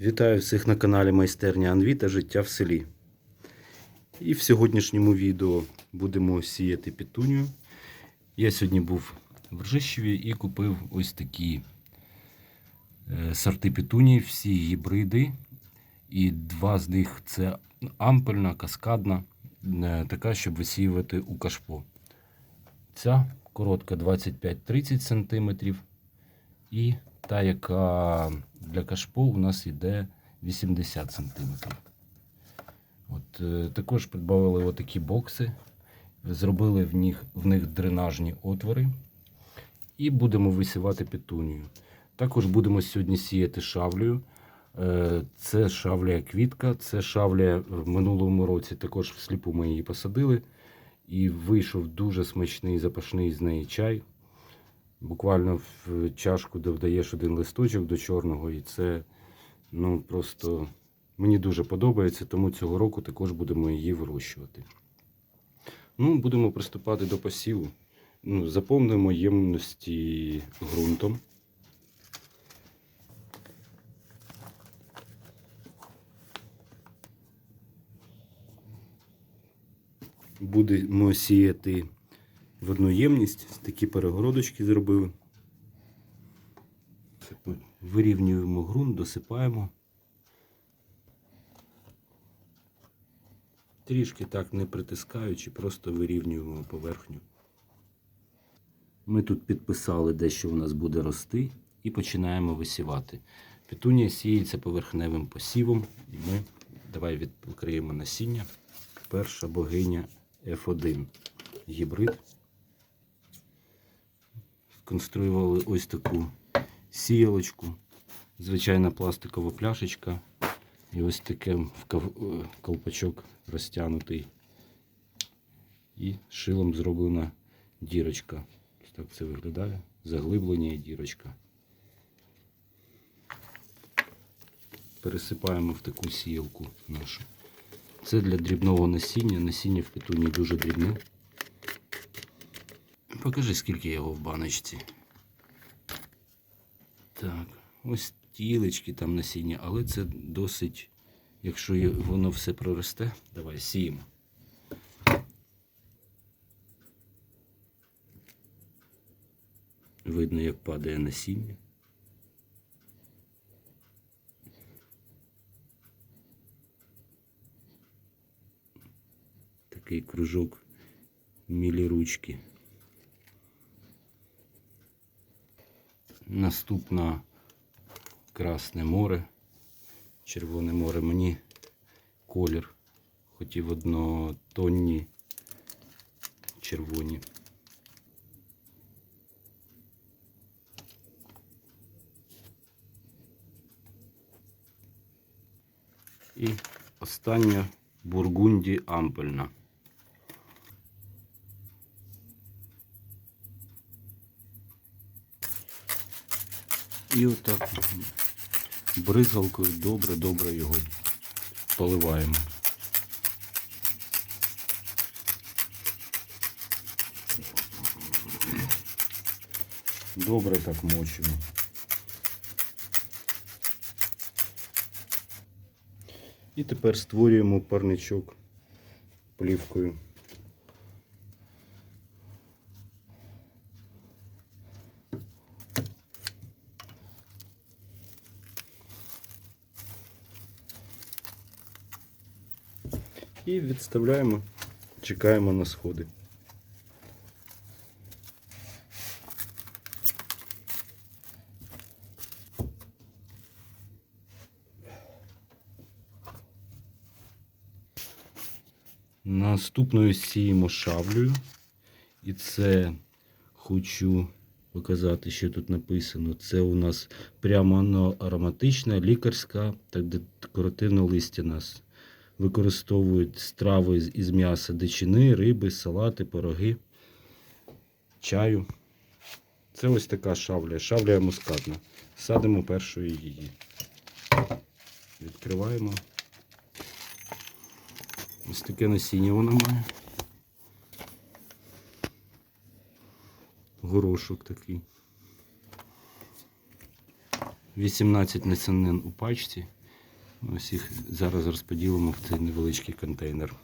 Вітаю всіх на каналі Майстерня Анві та Життя в селі. І в сьогоднішньому відео будемо сіяти петунію. Я сьогодні був в Ржищеві і купив ось такі е, сорти петунії, всі гібриди. І два з них це ампельна, каскадна, е, така, щоб висіювати у кашпо. Ця коротка 25-30 см. І та, яка для кашпо у нас йде 80 см. От, е, також придбали отакі бокси, зробили в них, в них дренажні отвори і будемо висівати петунію. Також будемо сьогодні сіяти шавлею. Е, Це шавля квітка, це шавля в минулому році також всліпу ми її посадили. І вийшов дуже смачний запашний з неї чай. Буквально в чашку додаєш один листочок до чорного, і це ну просто мені дуже подобається, тому цього року також будемо її вирощувати. Ну, будемо приступати до посіву. Ну, заповнимо ємності ґрунтом. Будемо сіяти в одну ємність. Такі перегородочки зробили. Вирівнюємо ґрунт, досипаємо. Трішки так не притискаючи, просто вирівнюємо поверхню. Ми тут підписали де що у нас буде рости і починаємо висівати. Петунія сіється поверхневим посівом. І ми давай відкриємо насіння. Перша богиня F1 гібрид. Конструювали ось таку сіялочку, звичайна пластикова пляшечка. І ось таке в е, колпачок розтягнутий. І шилом зроблена дірочка. Ось так це виглядає. Заглиблення і дірочка. Пересипаємо в таку сіялку нашу. Це для дрібного насіння. Насіння в петуні дуже дрібне. Покажи, скільки його в баночці. Так, ось тілечки там насіння, але це досить, якщо воно все проросте, давай сіємо. Видно, як падає насіння. Такий кружок міліручки. Наступна Красне море, Червоне море. Мені колір. Хотів однотонні червоні. І остання Бургунді Ампельна. І отак бризгалкою добре-добре його поливаємо. Добре так мочимо. І тепер створюємо парничок плівкою. І відставляємо, чекаємо на сходи. Наступною сіємо шаблею. І це хочу показати, що тут написано. Це у нас прямо ароматична, лікарська та декоративна листя нас використовують страви із м'яса дичини, риби, салати, пироги, чаю. Це ось така шавля, шавля мускатна. Садимо першою її. Відкриваємо. Ось таке насіння вона має. Горошок такий. 18 насінин у пачці. Ось їх зараз розподілимо в цей невеличкий контейнер.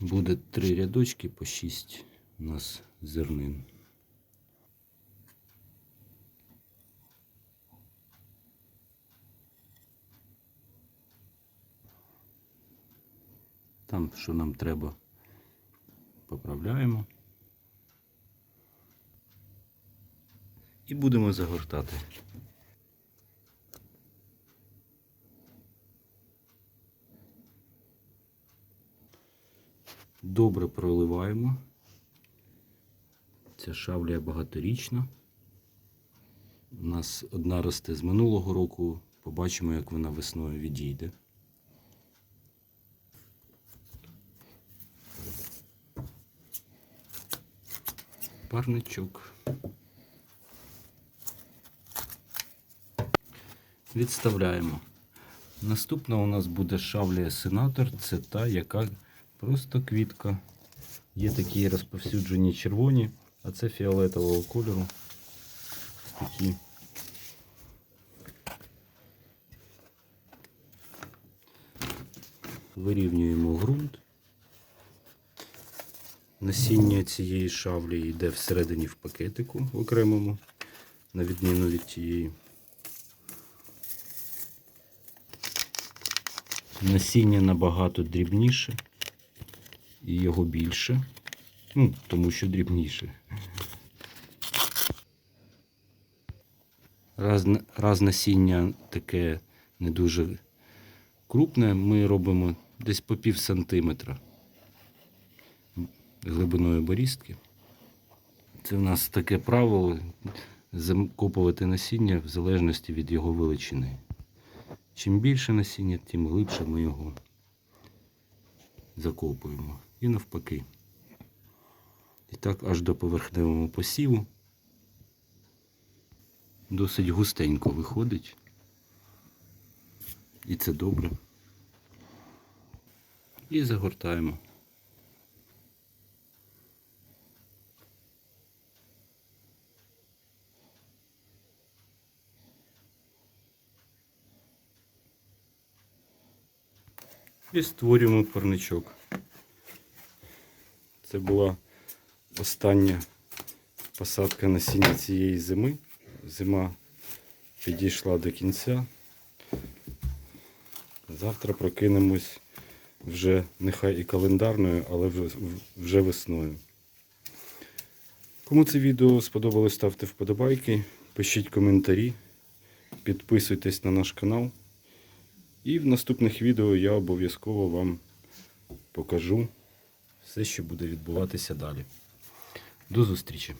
Буде три рядочки по 6 у нас зернин. Там, що нам треба, поправляємо. І будемо загортати. Добре проливаємо. Ця шавля багаторічна. У нас одна росте з минулого року. Побачимо, як вона весною відійде. Парничок. Відставляємо. Наступна у нас буде шавлія сенатор. Це та, яка просто квітка. Є такі розповсюджені червоні, а це фіолетового кольору. Такі. Вирівнюємо ґрунт. Насіння цієї шавлі йде всередині в пакетику в окремому, на відміну від тієї. Насіння набагато дрібніше і його більше. Ну, тому що дрібніше. Раз, раз насіння таке не дуже крупне, ми робимо десь по пів сантиметра глибиною борістки. Це в нас таке правило закопувати насіння в залежності від його величини. Чим більше насіння, тим глибше ми його закопуємо. І навпаки. І так аж до поверхневого посіву. Досить густенько виходить. І це добре. І загортаємо. І створюємо парничок. Це була остання посадка насіння цієї зими. Зима підійшла до кінця. Завтра прокинемось вже нехай і календарною, але вже, весною. Кому це відео сподобалось, ставте вподобайки, пишіть коментарі, підписуйтесь на наш канал. І в наступних відео я обов'язково вам покажу все, що буде відбуватися далі. До зустрічі!